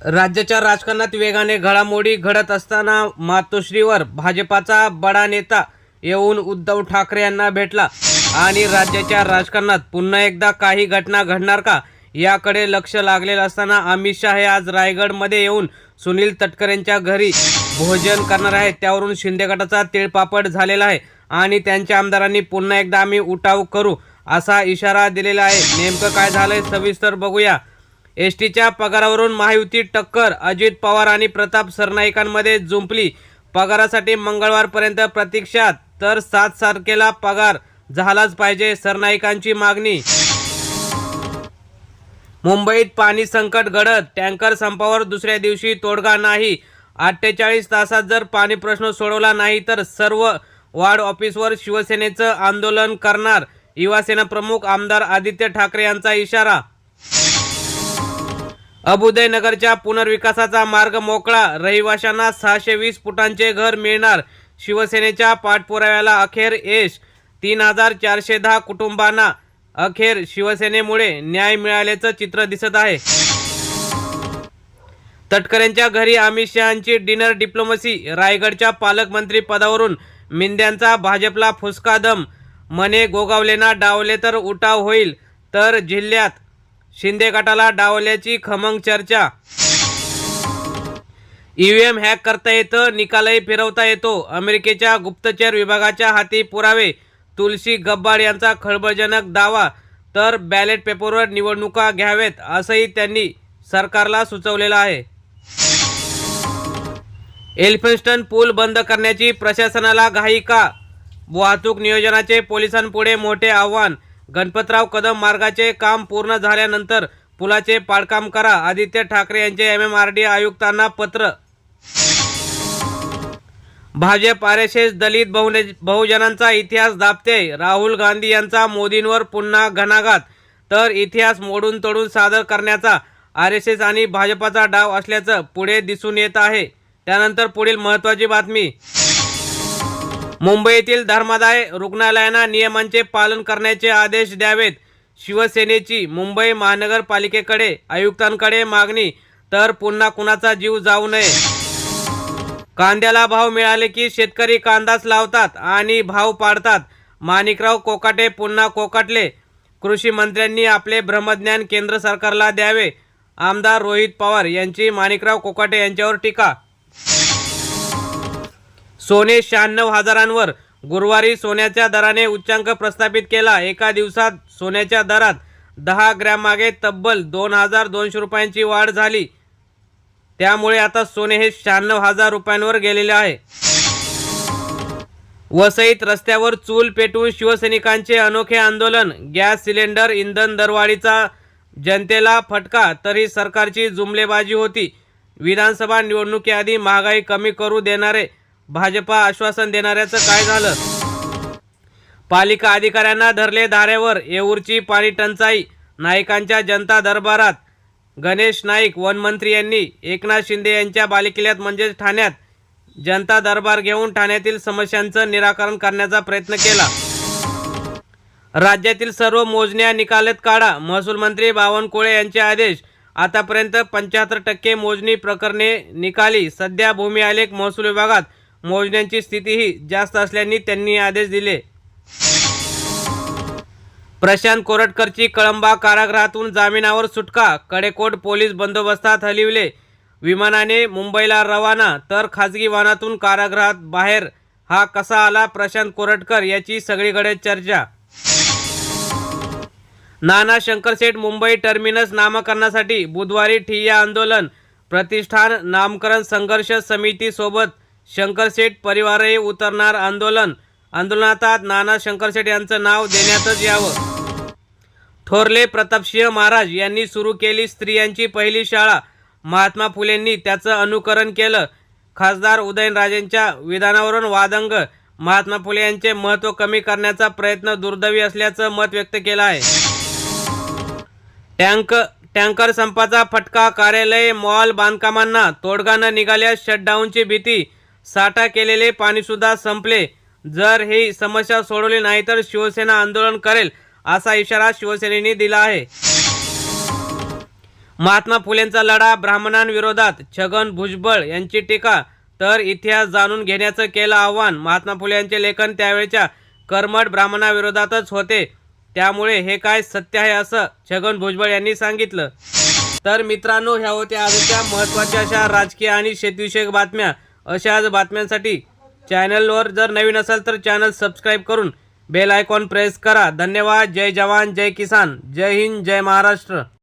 राज्याच्या राजकारणात वेगाने घडामोडी घडत असताना मातोश्रीवर भाजपाचा बडा नेता येऊन उद्धव ठाकरे यांना भेटला. आणि राज्याच्या राजकारणात पुन्हा एकदा काही घटना घडणार का? याकडे लक्ष लागलेलं असताना अमित शहा हे आज रायगडमध्ये येऊन सुनील तटकरेंच्या घरी भोजन करणार आहेत. त्यावरून शिंदे गटाचा तिळपापड झालेला आहे आणि त्यांच्या आमदारांनी पुन्हा एकदा आम्ही उठाव करू असा इशारा दिलेला आहे. नेमकं काय झालंय सविस्तर बघूया. एस टीच्या पगारावरून महायुती टक्कर अजित पवार आणि प्रताप सरनाईकांमध्ये जुंपली. पगारासाठी मंगळवारपर्यंत प्रतीक्षात तर सात तारखेला पगार झालाच पाहिजे सरनाईकांची मागणी. मुंबईत पाणी संकट घडत टँकर संपावर दुसऱ्या दिवशी तोडगा नाही. अठ्ठेचाळीस तासात जर पाणी प्रश्न सोडवला नाही तर सर्व वार्ड ऑफिसवर शिवसेनेचं आंदोलन करणार. युवासेना प्रमुख आमदार आदित्य ठाकरे यांचा इशारा अबुदयनगरच्या पुनर्विकासाचा मार्ग मोकळा. रहिवाशांना सहाशे वीस फुटांचे घर मिळणार. शिवसेनेच्या पाठपुराव्याला अखेर यश. तीन हजार चारशे दहा कुटुंबांना अखेर शिवसेनेमुळे न्याय मिळाल्याचं चित्र दिसत आहे. तटकरेंच्या घरी अमित शहांची डिनर डिप्लोमसी. रायगडच्या पालकमंत्री पदावरून मिंद्यांचा भाजपला फुसका दम. मने गोगावलेना डावले तर उठाव होईल. तर जिल्ह्यात शिंदे गटाला डावल्याची खमंग चर्चा. ईव्हीएम हॅक करता येतं निकालही फिरवता येतो. अमेरिकेच्या गुप्तचर विभागाच्या हाती पुरावे. तुलसी गब्बाड यांचा खळबळजनक दावा. तर बॅलेट पेपरवर निवडणुका घ्यावेत असंही त्यांनी सरकारला सुचवलेलं आहे. एल्फिन्स्टन पूल बंद करण्याची प्रशासनाला घाई का? वाहतूक नियोजनाचे पोलिसांपुढे मोठे आव्हान. गणपतराव कदम मार्गाचे काम पूर्ण झाल्यानंतर पुलाचे पाडकाम करा. आदित्य ठाकरे यांचे एम एम आर डी आयुक्तांना पत्र. भाजप आर एस एस दलित बहुने बहुजनांचा इतिहास दाबते. राहुल गांधी यांचा मोदींवर पुन्हा घणाघात. तर इतिहास मोडून तोडून सादर करण्याचा आर एस एस आणि भाजपाचा डाव असल्याचं पुढे दिसून येत आहे. त्यानंतर पुढील महत्त्वाची बातमी. मुंबईतील धर्मादाय रुग्णालयांना नियमांचे पालन करण्याचे आदेश द्यावेत. शिवसेनेची मुंबई महानगरपालिकेकडे आयुक्तांकडे मागणी तर पुन्हा कुणाचा जीव जाऊ नये? कांद्याला भाव मिळाले की शेतकरी कांदाच लावतात आणि भाव पाडतात. माणिकराव कोकाटे पुन्हा कोकाटले. कृषी मंत्र्यांनी आपले भ्रमज्ञान केंद्र सरकारला द्यावे. आमदार रोहित पवार यांची माणिकराव कोकाटे यांच्यावर टीका सोने शहाण्णव हजारांवर. गुरुवारी सोन्याच्या दराने उच्चांक प्रस्थापित केला. एका दिवसात सोन्याच्या दरात दहा ग्रॅममागे तब्बल दोन हजार दोनशे रुपयांची वाढ झाली. त्यामुळे आता सोने हे शहाण्णव हजार रुपयांवर गेलेले आहे. वसईत रस्त्यावर चूल पेटवून शिवसैनिकांचे अनोखे आंदोलन. गॅस सिलेंडर इंधन दरवाढीचा जनतेला फटका तरी सरकारची जुमलेबाजी होती. विधानसभा निवडणुकीआधी महागाई कमी करू देणारे भाजपा आश्वासन देणाऱ्याचं काय झालं? पालिका अधिकाऱ्यांना धरले धारेवर येऊरची पाणी टंचाई नाईकांच्या जनता दरबारात. गणेश नाईक वनमंत्री यांनी एकनाथ शिंदे यांच्या बालेकिल्ल्यात म्हणजेच ठाण्यात जनता दरबार घेऊन ठाण्यातील समस्यांचं निराकरण करण्याचा प्रयत्न केला. राज्यातील सर्व मोजण्या निकालत काढा महसूल मंत्री बावनकुळे यांचे आदेश. आतापर्यंत पंच्याहत्तर टक्के मोजणी प्रकरणे निकाली. सध्या भूमी आलेख महसूल विभागात मोजण्यांची स्थितीही जास्त असल्याने त्यांनी आदेश दिले. प्रशांत कोरटकरची कळंबा कारागृहातून जामिनावर सुटका कडेकोट पोलीस बंदोबस्तात हलविले. विमानाने मुंबईला रवाना तर खाजगी वाहनातून कारागृहात बाहेर. हा कसा आला प्रशांत कोरटकर याची सगळीकडे चर्चा. नाना शंकरसेठ मुंबई टर्मिनस नामकरणासाठी बुधवारी ठिय्या आंदोलन. प्रतिष्ठान नामकरण संघर्ष समितीसोबत शंकरशेठ परिवारही उतरणार आंदोलन. आंदोलनात नाना शंकरशेठ यांचं नाव देण्यातच यावं. थोरले प्रतापसिंह महाराज यांनी सुरू केली स्त्रियांची पहिली शाळा. महात्मा फुलेंनी त्याचं अनुकरण केलं. खासदार उदयनराजेंच्या विधानावरून वादंग. महात्मा फुले यांचे महत्त्व कमी करण्याचा प्रयत्न दुर्दैवी असल्याचं मत व्यक्त केलं आहे. टँक टँकर संपाचा फटका कार्यालय मॉल बांधकामांना तोडगानं निघाल्यास शटडाऊनची भीती. साठा केलेले पाणीसुद्धा संपले. जर ही समस्या सोडवली नाही तर शिवसेना आंदोलन करेल असा इशारा शिवसेनेने दिला आहे. महात्मा फुलेंचा लढा ब्राह्मणांविरोधात छगन भुजबळ यांची टीका. तर इतिहास जाणून घेण्याचं केलं आव्हान महात्मा फुले यांचे लेखन त्यावेळच्या कर्मठ ब्राह्मणाविरोधातच होते. त्यामुळे हे काय सत्य आहे असं छगन भुजबळ यांनी सांगितलं. तर मित्रांनो ह्या होत्या आजच्या महत्त्वाच्या अशा राजकीय आणि शेतीविषयक बातम्या. अशाच बातम्यांसाठी चॅनलवर जर नवीन असाल तर चॅनल सबस्क्राईब करून बेल आयकॉन प्रेस करा. धन्यवाद. जय जवान. जय किसान. जय हिंद. जय महाराष्ट्र.